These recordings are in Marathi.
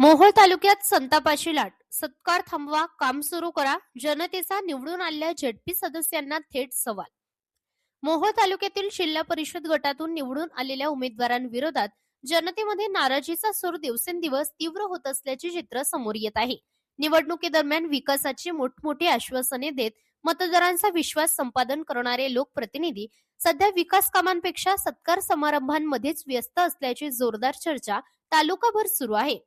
मोहोळ तालुक्यात संतापाची लाट. सत्कार थांबवा काम सुरू करा. जनतेचा निवडून आलेल्या झेडपी सदस्यांना थेट सवाल. मोहोळ तालुक्यातील जिल्हा परिषद गटातून निवडून आलेल्या उमेदवारांविरोधात जनतेमध्ये नाराजीचा सूर दिवसेंदिवस तीव्र होत असल्याचे चित्र समोर येत आहे. निवडणुकीदरम्यान विकासाची मोठमोठी आश्वासने देत मतदारांचा विश्वास संपादन करणारे लोकप्रतिनिधी सध्या विकास कामांपेक्षा सत्कार समारंभांमध्येच व्यस्त असल्याची जोरदार चर्चा तालुकाभर सुरू आहे.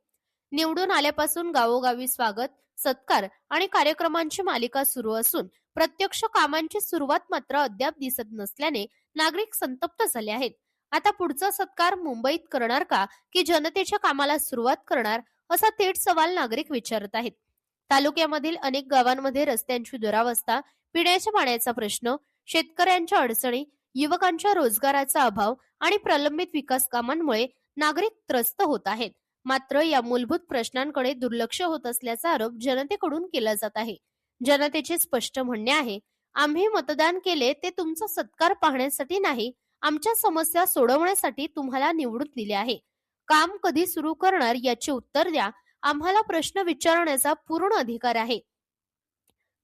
निवडून आल्यापासून गावोगावी स्वागत सत्कार आणि कार्यक्रमांची मालिका सुरू असून प्रत्यक्ष कामांची सुरुवात मात्र अद्याप दिसत नसल्याने नागरिक संतप्त झाले आहेत. आता पुढचा सत्कार मुंबईत करणार का की जनतेच्या कामाला सुरुवात करणार असा थेट सवाल नागरिक विचारत आहेत. तालुक्यामधील अनेक गावांमध्ये रस्त्यांची दुरावस्था पिण्याच्या पाण्याचा प्रश्न शेतकऱ्यांच्या अडचणी युवकांच्या रोजगाराचा अभाव आणि प्रलंबित विकास कामांमुळे नागरिक त्रस्त होत आहेत. मात्र या मूलभूत प्रश्नांकडे दुर्लक्ष होत असल्याचा आरोप जनतेकडून केला जात आहे. जनतेचे स्पष्ट म्हणणे आहे आम्ही मतदान केले ते तुमचा सत्कार पाहण्यासाठी नाही आमच्या समस्या सोडवण्यासाठी तुम्हाला निवडून दिले आहे. काम कधी सुरू करणार याचे उत्तर द्या आम्हाला प्रश्न विचारण्याचा पूर्ण अधिकार आहे.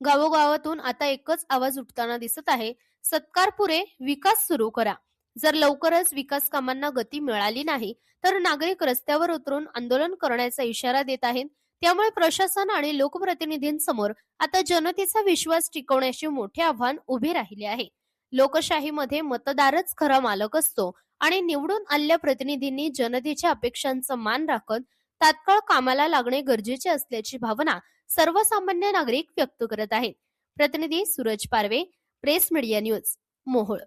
गावोगावातून आता एकच आवाज उठताना दिसत आहे सत्कार पुरे विकास सुरू करा. जर लवकरच विकास कामांना गती मिळाली नाही तर नागरिक रस्त्यावर उतरून आंदोलन करण्याचा इशारा देत आहेत. त्यामुळे प्रशासन आणि लोकप्रतिनिधींसमोर आता जनतेचा विश्वास टिकवण्याचे मोठे आव्हान उभे राहिले आहे. लोकशाहीमध्ये मतदारच खरा मालक असतो आणि निवडून आलेल्या प्रतिनिधींनी जनतेच्या अपेक्षांचा मान राखत तात्काळ कामाला लागणे गरजेचे असल्याची भावना सर्वसामान्य नागरिक व्यक्त करत आहेत. प्रतिनिधी Suraj Parwe press media news Mohol.